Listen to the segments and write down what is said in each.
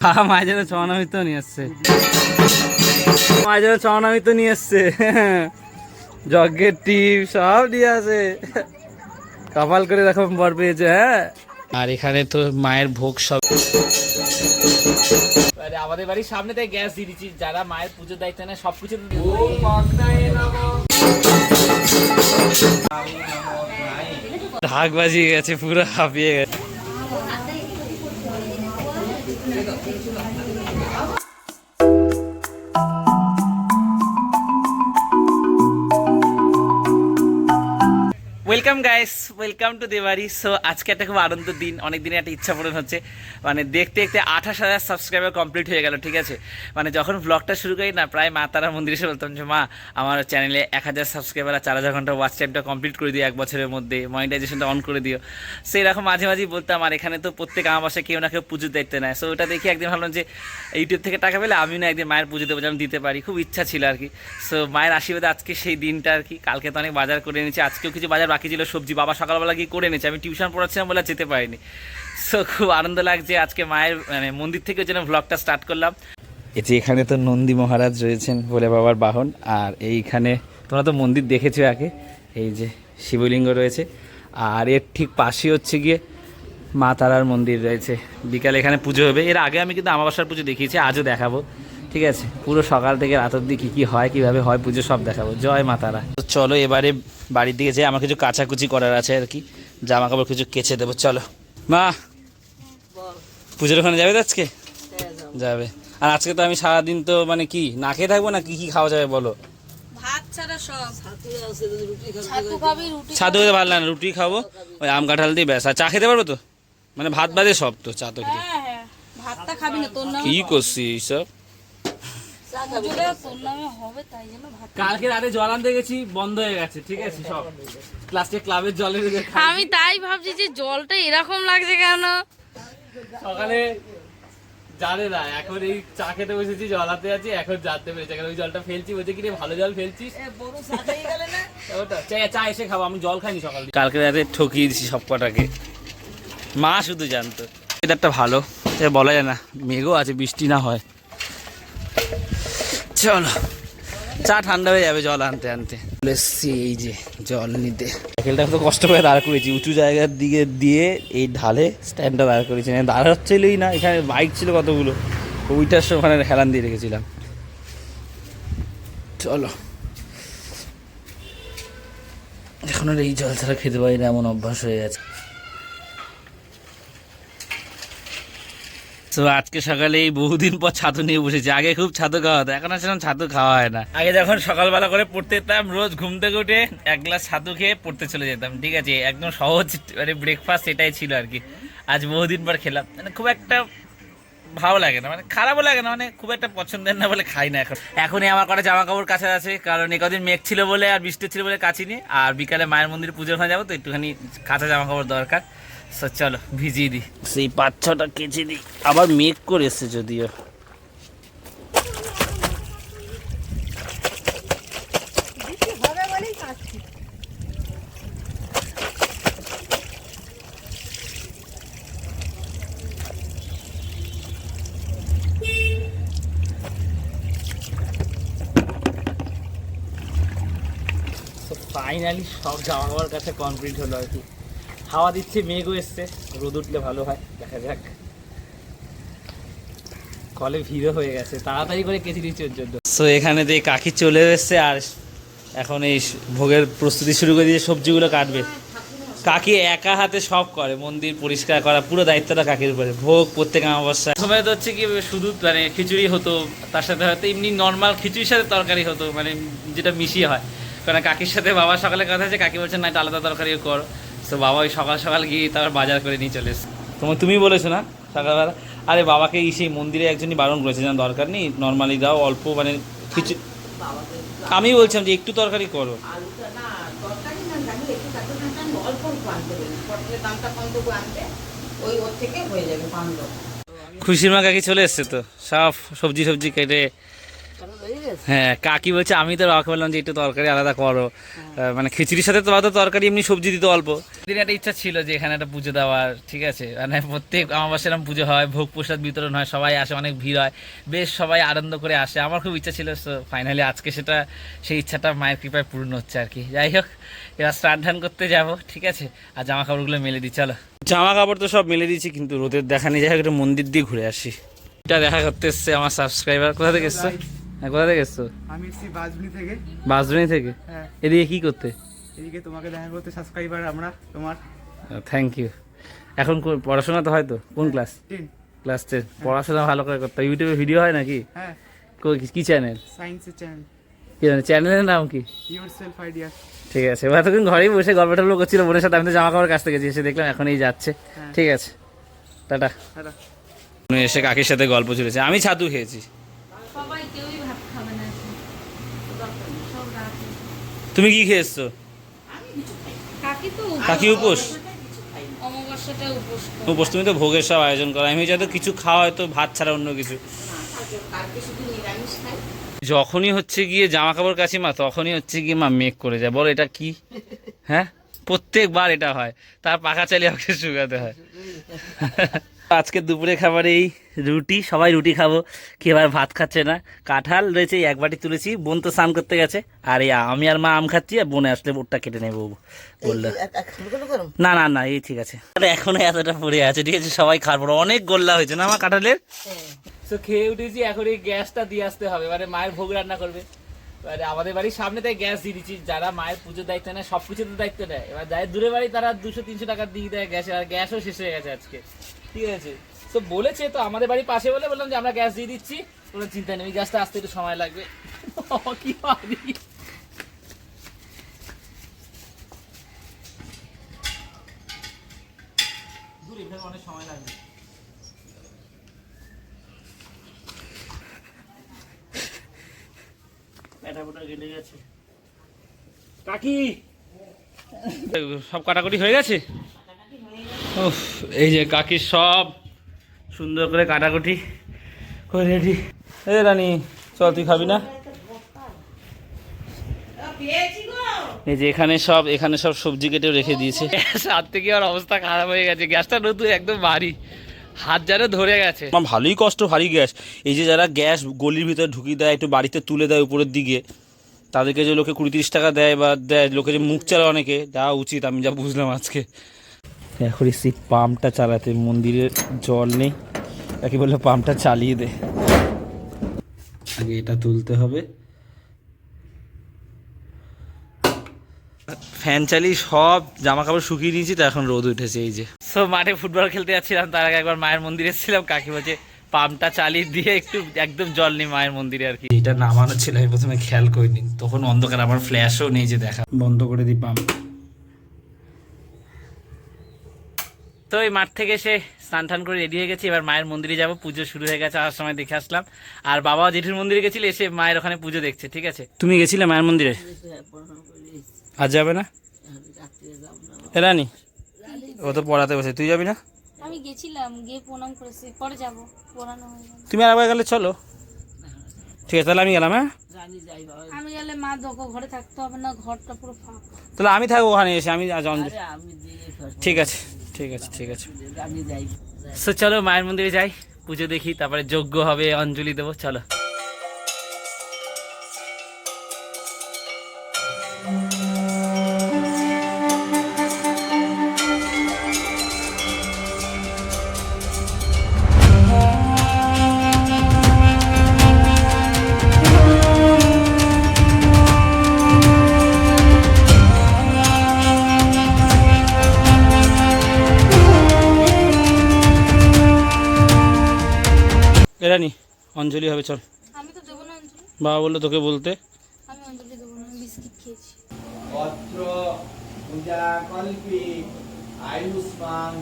বাবা মায়ের জন্য নিয়ে মায়ের জন্য নিয়ে এসছে যজ্ঞের টিপ সব নিয়ে আসে। কপাল করে দেখো বর পেয়েছে হ্যাঁ? আর এখানে তো মায়ের ভোগ সব আরে আমাদের বাড়ির সামনে থেকে গ্যাস দিয়ে দিচ্ছি যারা মায়ের পুজোর দায়িত্ব নেয় সব কিছু ঢাক বাজিয়ে গেছে পুরো হাঁপিয়ে গেছে। ওয়েলকাম গাইস ওয়েলকাম টু দেবারি সো আজকে একটা খুব আনন্দের দিন। অনেক দিনের একটা ইচ্ছা পূরণ হচ্ছে। মানে দেখতে দেখতে আঠাশ হাজার সাবস্ক্রাইবার কমপ্লিট হয়ে গেল, ঠিক আছে? মানে যখন ব্লগটা শুরু করি না, প্রায় মা তারা মন্দিরে এসে বলতাম যে, মা, আমার চ্যানেলে এক হাজার সাবস্ক্রাইবার আর চার হাজার ঘণ্টা টাইমটা কমপ্লিট করে দিও এক বছরের মধ্যে। মনিটাইজেশনটা অন করে দিও। সো এরকম মাঝে মাঝেই বলতাম, আর এখানে তো প্রত্যেক আমার বাসায় কেউ না কেউ পুজোর দায়িত্ব নেয়। সো ওটা দেখি একদিন ভাবলাম যে ইউটিউব থেকে টাকা পেলে আমি না একদিন মায়ের পুজো দেবো যেন দিতে পারি। খুব ইচ্ছা ছিল আর কি। সো মায়ের আশীর্বাদে আজকে সেই দিনটা আর কি। কালকে তো অনেক বাজার করে এনেছি। আজকেও কিছু বাজার বাকি ছিল সবজি বাবা সকালবেলা গিয়ে করে এনেছে। আমি টিউশন পড়াচ্ছিলাম বলে যেতে পারিনি। সো খুব আনন্দ লাগছে। আজকে মায়ের মানে মন্দির থেকে যেন ব্লগটা স্টার্ট করলাম। এই যে এখানে তো নন্দী মহারাজ রয়েছেন বলে বাবার বাহন, আর এইখানে তোমরা তো মন্দির দেখেছ আগে, এই যে শিবলিঙ্গ রয়েছে। আর এর ঠিক পাশে হচ্ছে গিয়ে মা তারার মন্দির রয়েছে। বিকালে এখানে পুজো হবে। এর আগে আমি কিন্তু আমাবাসার পুজো দেখিয়েছি, আজও দেখাবো। ঠিক আছে পুরো সকাল থেকে রাত অব্দি কী কী হয় কীভাবে হয় পুজো সব দেখাবো। জয় মাতারা তো চলো এবারে বাড়ির দিকে যাই আমার কিছু কাচাকুচি করার আছে আর কি। জামা কাপড় কিছু কেচে দেবো চলো। মা পুজোর ওখানে যাবে তো আজকে? যাবে। আর আজকে তো আমি সারাদিন তো মানে কি না খেয়ে থাকব না কি কি খাওয়া যাবে বলো? ভাত ছাড়া সব। ছাতু খাবি রুটি ছাদু খেতে ভালো লাগে না রুটি খাব ওই আম কাঁঠাল দিয়ে ব্যাস। আর চা খেতে পারব তো? মানে ভাত বাদে সব তো চা তো খেতে। হ্যাঁ হ্যাঁ। ভাতটা খাবি না তোর নামে কি করছি এইসব পুজোলে তোর নামে হবে তাই জন্য ভাত কালকে রাতে জল আনতে গেছি বন্ধ হয়ে গেছে ঠিক আছে সব। ক্লাসে ক্লাবের জলের আমি তাই ভাবছি যে জলটা এরকম লাগছে কেন? সকালে জানে না এখন এই চা খেতে বসেছি জল হাতে আছি এখন জানতে পেরেছে এখন ওই জলটা ফেলছি বলছে কি রে ভালো জল ফেলছিস? ওটা চা চা এসে খাব আমি জল খাইনি সকাল কালকে রাতে ঠকিয়ে দিছি সব কটাকে মা শুধু জানতো। এটা একটা ভালো বলা যায় না মেঘও আছে বৃষ্টি না হয়। চলো। চা ঠান্ডা হয়ে যাবে জল আনতে আনতে। এসছি এই যে জল নিতে। সাইকেলটা তো কষ্ট করে দাঁড় করেছি উঁচু জায়গার দিকে দিয়ে এই ঢালে স্ট্যান্ডটা দাঁড় করেছি না দাঁড় হচ্ছিলই না এখানে বাইক ছিল কতগুলো ওইটার ওখানে হেলান দিয়ে রেখেছিলাম। চলো। এখন আর এই জল ছাড়া খেতে পারি না এমন অভ্যাস হয়ে গেছে। তো আজকে সকালে বহুদিন পর ছাতু নিয়ে বসেছি। আগে খুব ছাতু খাওয়া হতো, এখন আসলে ছাতু খাওয়া হয় না। আগে যখন সকালবেলা করে পড়তে যেতাম, রোজ ঘুম থেকে উঠে এক গ্লাস ছাতু খেয়ে পড়তে চলে যেতাম, ঠিক আছে? একদম সহজ মানে ব্রেকফাস্ট এটাই ছিল আর কি। আজ বহুদিন পর খেলাম। মানে খুব একটা ভালো লাগে না মানে খারাপও লাগে না মানে খুব একটা পছন্দের না বলে খাই না এখন। এখনই আমার কটা জামা কাপড় কাছে আছে, কারণ এ কদিন মেঘ ছিল বলে আর বৃষ্টি ছিল বলে কাচিনি, আর বিকালে মায়ের মন্দির পুজোর ওখানে যাব, তো একটুখানি কাঁচা জামা কাপড় দরকার। So, চলো ভিজিয়ে দিই। সেই পাঁচ ছটা কেচে দিই। আবার মেঘ করে এসছে যদিও। ফাইনালি সব জামা কাপড় কাছে কমপ্লিট হলো আর কি। হাওয়া দিচ্ছে মেঘও এসছে রোদ উঠলে ভালো হয় দেখা যাক। কলে ভিড়ও হয়ে গেছে তাড়াতাড়ি করে কেচে দিচ্ছে ওর জন্য। সো এখানে দিয়ে কাকি চলে এসছে আর এখন এই ভোগের প্রস্তুতি শুরু করে দিয়ে সবজিগুলো কাটবে। কাকি একা হাতে সব করে মন্দির পরিষ্কার করা পুরো দায়িত্বটা কাকির উপরে। ভোগ প্রত্যেক অমাবস্যা সময় তো হচ্ছে কি শুধু মানে খিচুড়ি হতো তার সাথে হয়তো এমনি নর্মাল খিচুড়ির সাথে তরকারি হতো মানে যেটা মিশিয়ে হয়। কারণ কাকির সাথে বাবা সকালে কথা আছে কাকি বলছেন না এটা আলাদা তরকারি করো। তো বাবা ওই সকাল সকাল গিয়ে তারপর বাজার করে নিয়ে চলে এসছে। তোমার তুমি বলেছ না? সকালবেলা। আরে বাবাকে এই সেই মন্দিরে একজনই বারণ করেছে যেন দরকার নেই নর্মালি দাও অল্প মানে কিছু আমি বলছিলাম যে একটু তরকারি করো। হয়ে খুশির মা কাকি চলে এসছে তো। সব সবজি সবজি কেটে হয়ে হ্যাঁ কাকি বলছে আমি তো রাখা বললাম যে একটু তরকারি আলাদা করো। মানে খিচুড়ির সাথে তো তরকারি এমনি সবজি দিতে অল্প। দিন একটা ইচ্ছা ছিল যে এখানে একটা পুজো দেওয়ার ঠিক আছে? মানে প্রত্যেক আমাবাসে এরকম পুজো হয় ভোগ প্রসাদ বিতরণ হয় সবাই আসে অনেক ভিড় হয় বেশ সবাই আনন্দ করে আসে। আমার খুব ইচ্ছা ছিল সো ফাইনালি আজকে সেটা সেই ইচ্ছাটা মায়ের কৃপায় পূর্ণ হচ্ছে আর কি। যাই হোক এবার স্নান টান করতে যাব ঠিক আছে? আর জামা কাপড়গুলো মেলে দিই চলো। জামা কাপড় তো সব মেলে দিয়েছি কিন্তু রোদের দেখা নিয়ে যাই হোক একটু মন্দির দিয়ে ঘুরে আসি। এটা দেখা করতে এসছে আমার সাবস্ক্রাইবার কোথা থেকে এসছো? হ্যাঁ কোথা থেকে এসছো? আমি এসেছি বাজবনি থেকে। বাসডনি থেকে? হ্যাঁ। এদিকে কি করতে? এদিকে তোমাকে দেখা করতে সাবস্ক্রাইবার আমরা তোমার। থ্যাংক ইউ এখন পড়াশোনা তো হয় তো? কোন ক্লাস টেন ক্লাস টেন পড়াশোনা ভালো করে করতে ইউটিউবে ভিডিও হয় নাকি? হ্যাঁ। কি চ্যানেল সায়েন্সের চ্যানেল কি জানি চ্যানেলের নাম কি? আইডিয়া ঠিক আছে এবার তখন ঘরেই বসে গল্প টল্প করছিল বোনের সাথে আমি তো জামা কাপড় কাছ থেকে এসে দেখলাম এখন এই যাচ্ছে। হ্যাঁ। ঠিক আছে টাটা। দাদা এসে কাকির সাথে গল্প চলেছে আমি ছাতু খেয়েছি সবাই কেউই ভাত খাবে না এখন। সব রাতে। তুমি কি খেয়েছো? কাকি কাকি উপোস? উপোস তুমি তো ভোগের সব আয়োজন করো। আমি যাতে কিছু খাওয়া হয়তো ভাত ছাড়া অন্য কিছু। যখনই হচ্ছে গিয়ে জামা কাপড় কাছি মা তখনই হচ্ছে গিয়ে মা মেক করে যায়। বলো এটা কি? হ্যাঁ? প্রত্যেকবার এটা হয়। তার পাখা চালিয়ে আমাকে শুকাতে হয়। আজকে দুপুরে খাবারে এই রুটি সবাই রুটি খাব। কেউ আর ভাত খাচ্ছে না। কাঁঠাল রয়েছে এক বাটি তুলেছি। বোন তো স্নান করতে গেছে। আর এই আমি আর মা আম খাচ্ছি আর বোনে আসলে ওরটা কেটে নেব বলল না না না এই ঠিক আছে। আরে এখনও এতটা পড়ে আছে ঠিক আছে? সবাই খাব। অনেক গোল্লা হয়েছে না আমার কাঁঠালের? তো খেয়ে উঠেছি এখন এই গ্যাসটা দিয়ে আসতে হবে। মানে মায়ের ভোগ রান্না করবে। এবারে আমাদের বাড়ির সামনে তাই গ্যাস দিয়ে দিচ্ছি। যারা মায়ের পুজোর দায়িত্ব নেয় সব কিছুতে দায়িত্ব নেয়। এবার যাই দূরে বাড়ি তারা দুশো তিনশো টাকা দিয়ে দেয় গ্যাসে। আর গ্যাসও শেষ হয়ে গেছে আজকে। ঠিক আছে। তো বলেছে তো আমাদের বাড়ি পাশে বলে বললাম যে আমরা গ্যাস দিয়ে দিচ্ছি। কোনো চিন্তা নেই গ্যাসটা আসতে একটু সময় লাগবে। কি অনেক সময় লাগবে। গেছে। কাকি! সব কাটাকুটি হয়ে গেছে? উফ, এই যে কাকির সব সুন্দর করে কাটাকুটি করে রেডি। এ রানী চল তুই খাবি না? এই যে এখানে সব এখানে সব সবজি কেটেও রেখে দিয়েছে। হাত থেকে আর অবস্থা খারাপ হয়ে গেছে গ্যাসটা নতুন একদম ভারী। হাত যেন ধরে গেছে। আমার ভালোই কষ্ট ভারী গ্যাস। এই যে যারা গ্যাস গলির ভিতরে ঢুকিয়ে দেয় একটু বাড়িতে তুলে দেয় উপরের দিকে তাদেরকে যে লোকে কুড়ি তিরিশ টাকা দেয় বা দেয় লোকে যে মুখ চালায় অনেকে দেওয়া উচিত আমি যা বুঝলাম আজকে। এখন এসছি পাম্পটা চালাতে মন্দিরের জল নেই তাকে বলল পাম্পটা চালিয়ে দে। আগে এটা তুলতে হবে। ফ্যান চালিয়ে সব জামা কাপড় শুকিয়ে দিয়েছি তো এখন রোদ উঠেছে এই যে। সো মাঠে ফুটবল খেলতে যাচ্ছিলাম তার আগে একবার মায়ের মন্দিরে এসেছিলাম কাকি বলছে পাম্পটা চালিয়ে দিয়ে একটু একদম জল নেই মায়ের মন্দিরে আর কি। এটা নামানো ছিল আমি প্রথমে খেয়াল করিনি তখন অন্ধকার আমার ফ্ল্যাশও নেই যে দেখা। বন্ধ করে দিই পাম্প। তো এই মাঠ থেকে এসে স্নান টান করে রেডি হয়ে গেছি। এবার মায়ের মন্দিরে যাব পুজো শুরু হয়ে গেছে আসার সময় দেখে আসলাম। আর বাবা জেঠুর মন্দিরে গেছিল এসে মায়ের ওখানে পুজো দেখছে ঠিক আছে? তুমি গেছিলে মায়ের মন্দিরে? আজ যাবে না? রানি ও তো পড়াতে বসে। তুই যাবি না? আমি গেছিলাম গিয়ে প্রণাম করেছি পরে যাব পড়ানো তুমি আর একবার গেলে চলো। ঠিক আছে তাহলে আমি গেলাম হ্যাঁ? আমি গেলে মা দোকো ঘরে থাকতে হবে না ঘরটা পুরো ফাঁকা। তাহলে আমি থাকব ওখানে এসে আমি আজ আমি ঠিক আছে। ঠিক আছে ঠিক আছে। সো চলো মায়ের মন্দিরে যাই, পুজো দেখি, তারপরে যজ্ঞ হবে, অঞ্জলি দেবো, চলো। এরানি অঞ্জলি হবে চল। বাবা বলল তোকে বলতে। আয়ুষ্মান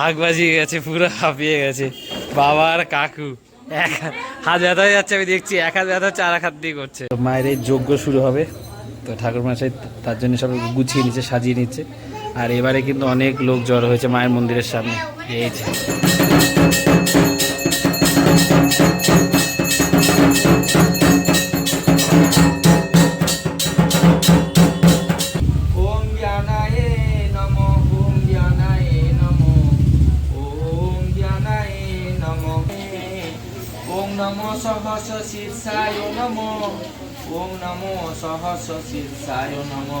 ঢাক বাজিয়ে গেছে, পুরো হাঁপিয়ে গেছে। বাবা আর কাকু। এক হাত- ব্যথা হয়ে যাচ্ছে, আমি দেখছি এক হাত ব্যথা এক হাত দিয়ে করছে। মায়ের এই যজ্ঞ শুরু হবে। তো ঠাকুর মশাই তার জন্য সব গুছিয়ে নিচ্ছে, সাজিয়ে নিচ্ছে। আর এবারে কিন্তু অনেক লোক জড়ো হয়েছে মায়ের মন্দিরের সামনে। এই যে। ওম সহস্র শীর্ষায় নমো। ওম নমো সহস্র শীর্ষায় নমো।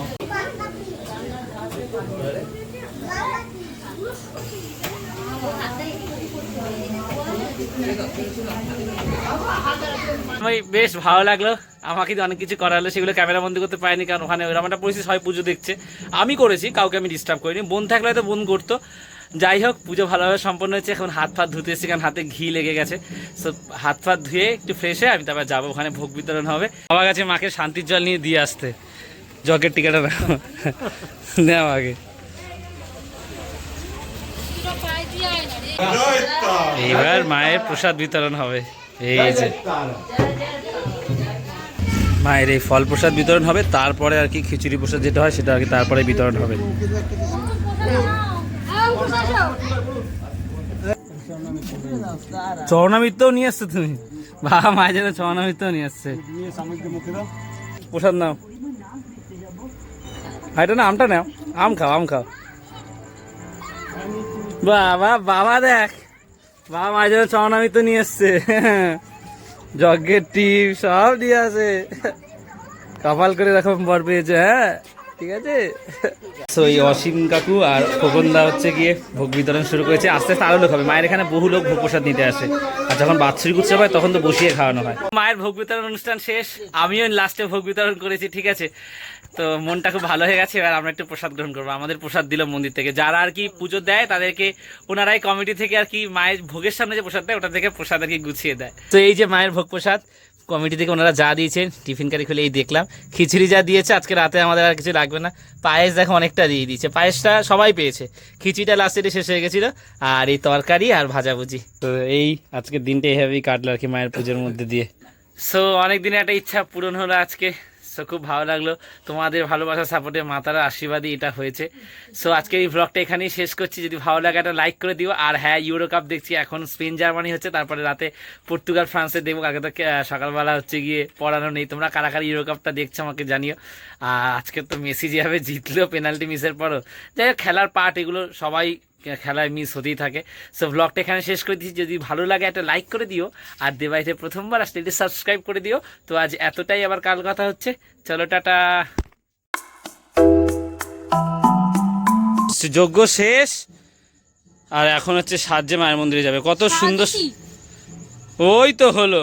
বেশ ভালো লাগল। আমাকে তো অনেক কিছু করালো সেগুলো ক্যামেরা বন্দি করতে পারিনি, কারণ ওখানে ওরকম একটা পরিস্থিতি, সবাই পুজো দেখছে। আমি করেছি, কাউকে আমি ডিস্টার্ব করিনি। বোন থাকলে হয়তো বোন করতো। যাই হোক, পুজো ভালোভাবে সম্পন্ন হয়েছে। এখন হাত ফাত ধুতে এসেছি, কারণ হাতে ঘি লেগে গেছে। সো হাত ফাত ধুয়ে একটু ফ্রেশ হয়ে আমি তারপর যাব, ওখানে ভোগ বিতরণ হবে। আমার কাছে মাকে শান্তির জল নিয়ে দিয়ে আসতে। জগের টিকাটা নাও নেও আগে এবার মায়ের প্রসাদ বিতরণ হবে। এই যে। মায়ের এই ফল প্রসাদ বিতরণ হবে। তারপরে আর কি খিচুড়ি প্রসাদ যেটা হয়, সেটা আর কি তারপরে বিতরণ হবে। চরণামিত্রও নিয়ে আসছো তুমি? বাবা, মায়ের নিয়ে আসছে প্রসাদ নাও। না, আমটা নাও। আম খাও আম খাও। বাবা বাবা দেখ। বাবা, মায়ের জন্য নিয়ে এসছে। যজ্ঞের টিপ সব দিয়ে কপাল করে এরকম বর পেয়েছে হ্যাঁ? ঠিক আছে? তো এই অসীম কাকু আর খোকনদা হচ্ছে গিয়ে ভোগ বিতরণ শুরু করেছে। আস্তে আস্তে আরও লোক হবে। মায়ের এখানে বহু লোক ভোগ প্রসাদ নিতে আসে। আর যখন বাৎসরিক উৎসব হয়, তখন তো বসিয়ে খাওয়ানো হয়। মায়ের ভোগ বিতরণ অনুষ্ঠান শেষ। আমিও লাস্টে ভোগ বিতরণ করেছি, ঠিক আছে? তো মনটা খুব ভালো হয়ে গেছে। এবার আমরা একটু প্রসাদ গ্রহণ করব। আমাদের প্রসাদ দিল মন্দির থেকে। যারা আর কি পুজো দেয়, তাদেরকে ওনারাই কমিটি থেকে আর কি মায়ের ভোগের সামনে যে প্রসাদ দেয়, ওটা থেকে প্রসাদ আর কি গুছিয়ে দেয়। তো এই যে মায়ের ভোগ প্রসাদ কমিটি থেকে ওনারা যা দিয়েছেন টিফিন কারি খুলে এই দেখলাম। খিচুড়ি যা দিয়েছে আজকে রাতে আমাদের আর কিছু লাগবে না। পায়েস দেখো অনেকটা দিয়ে দিয়েছে। পায়েসটা সবাই পেয়েছে। খিচুড়িটা লাস্টে শেষ হয়ে গেছিল। আর এই তরকারি আর ভাজাভুজি। তো এই আজকের দিনটা এইভাবেই কাটলো আর কি মায়ের পুজোর মধ্যে দিয়ে। সো অনেক দিনে একটা ইচ্ছা পূরণ হলো আজকে। সো খুব ভালো লাগল। তোমাদের ভালোবাসা সাপোর্টে মাতার আশীর্বাদই এটা হয়েছে। সো আজকে এই ব্লগটা এখানেই শেষ করছি। যদি ভালো লাগে, একটা লাইক করে দিও। আর হ্যাঁ ইউরো কাপ দেখছি। এখন স্পেন জার্মানি হচ্ছে। তারপরে রাতে পর্তুগাল ফ্রান্সে দেখব। আগে তো সকালবেলা হচ্ছে গিয়ে পড়ানো নেই। তোমরা কারা কারা ইউরো কাপটা দেখছ আমাকে জানিও। আর আজকে তো মেসি যেভাবে জিতলো পেনাল্টি মিসের পরও। যাই হোক, খেলার পার্ট এগুলো সবাই খেলায় মিস হতেই থাকে। সো ব্লগটা এখানে শেষ করে দিচ্ছি। যদি ভালো লাগে একটা লাইক করে দিও। আর দেবাইতে প্রথমবার আসলে এটি সাবস্ক্রাইব করে দিও। তো আজ এতটাই। আবার কাল কথা হচ্ছে। চলো টাটা। যজ্ঞ শেষ। আর এখন হচ্ছে সাহায্যে মায়ের মন্দিরে যাবে। কত সুন্দর ওই তো হলো।